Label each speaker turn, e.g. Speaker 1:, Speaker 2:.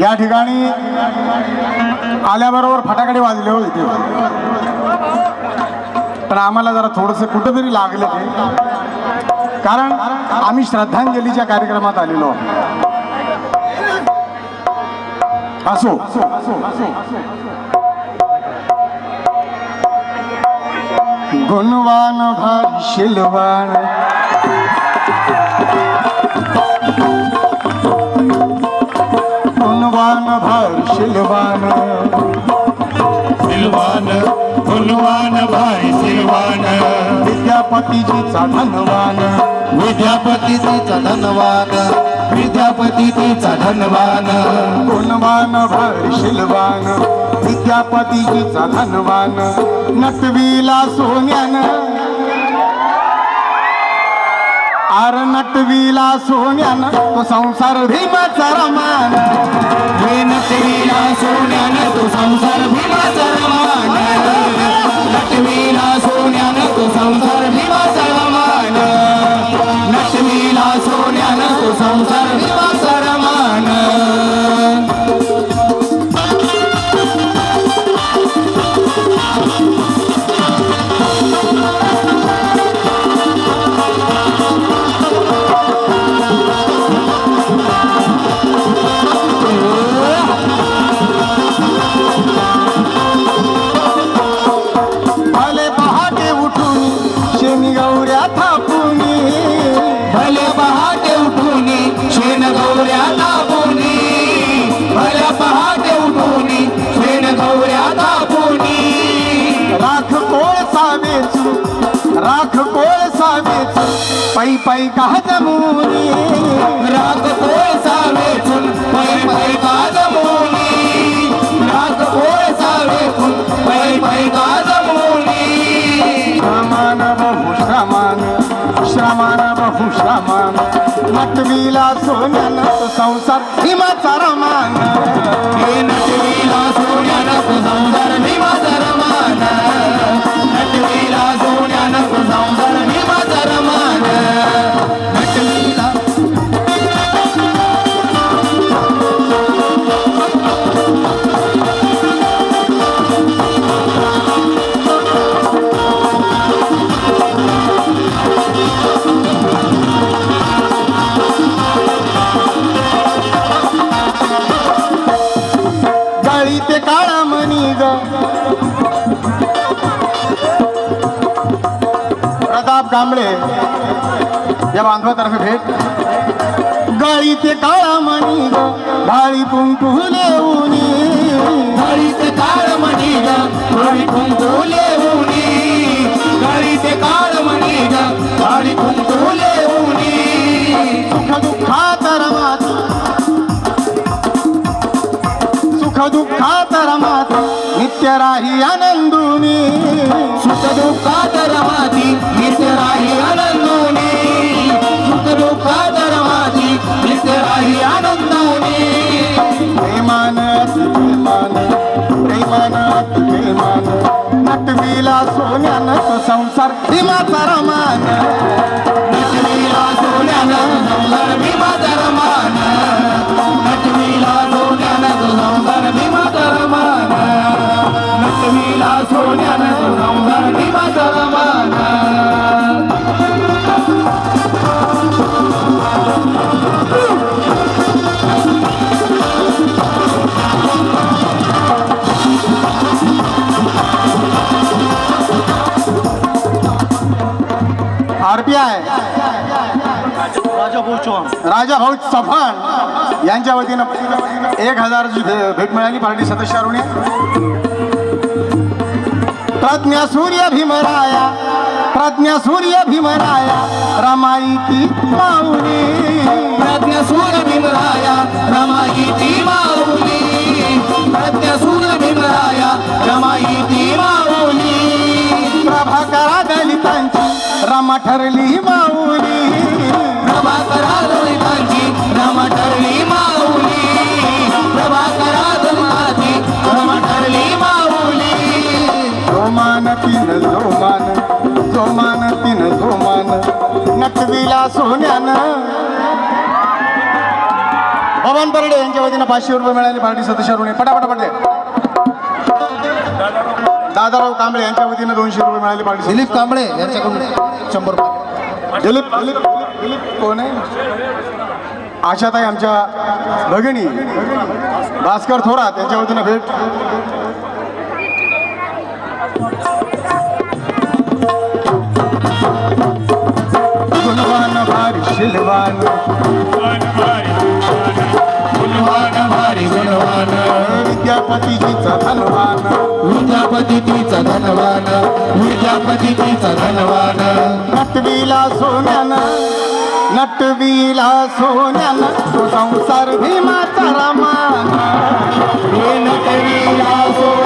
Speaker 1: या ठिकाणी आल्याबरोबर फटाकडे वाजले हो इथे. पण आम्हाला जरा थोडंसं कुठंतरी लागलं ते. कारण आम्ही श्रद्धांजलीच्या कार्यक्रमात आलेलो असो. गुणवान भारी शिलवान. भारी शिलवान।
Speaker 2: सिलवान फुलवान भाई सिलवान।
Speaker 1: विद्यापतीजीचा धनवान।
Speaker 2: विद्यापतीचा धनवान विद्यापतीचा धनवान।
Speaker 1: गुणवान भारी शिलवान। विद्यापतीजीचा धनवान। नटवीला सोन्यानं। आर नटवीला सोन्यानं तो संसार भीमाचा रमान
Speaker 2: सोन्यानं तो
Speaker 1: राख कोळसा वेचू पै पै का जमुनी
Speaker 2: राग कोळसा वेचून पै पै गाजमुनी राग कोळसा वेचून पै पै काज गाजमुनी
Speaker 1: श्रमान बहु श्रमान श्रमान बहु श्रमान नटवीला सोन्यान संसार हिमाचा रमान
Speaker 2: हे नटवीला सोन्यानं तू संसार
Speaker 1: कांबळे या बांधवातर्फे भेट. गळी ते काळा मणी ग भाळी कुंकू लेऊनी
Speaker 2: गळीत काळ मणी गळी कुंकुले उनी गळीत काळ मणी गळी कुंकुले उनी
Speaker 1: सुख दुःखात रमात सुख दुःखात रमात नित्य राही आनंदुनी. संसार भीमाचा आरपीआय राजा भाऊ चव्हाण यांच्या वतीनं एक हजारची भेट मिळाली पार्टी सदस्य प्रज्ञा सूर्य भीमराया प्रज्ञा सूर्य भीमराया रमाई की
Speaker 2: प्रज्ञा सूर्य
Speaker 1: जोमान तीन जोमान नटविला सोन्यानं. पवन परडे यांच्या वतीनं पाचशे रुपये मिळाले पार्टी सदस्याकडून पटापटा पडले. दादाराव कांबळे यांच्या वतीनं दोनशे रुपये मिळाले पार्टी
Speaker 3: दिलीप कांबळे यांच्याकडून शंभर रुपये.
Speaker 1: दिलीप दिलीप दिलीप कोण आहे? आशाताई आमच्या भगिनी. भास्कर थोरात यांच्या वतीनं भेट. शिलवान
Speaker 2: गुणवान भारी गुणवान
Speaker 1: विद्यापती तिचा धनवान।
Speaker 2: विद्यापती तिचा धनवान विद्यापती तिचा धनवान.
Speaker 1: नटवीला सोन्यानं नटवीला सोन्यानं तो संसार भीमाचा रामान. नटवीला सोन्या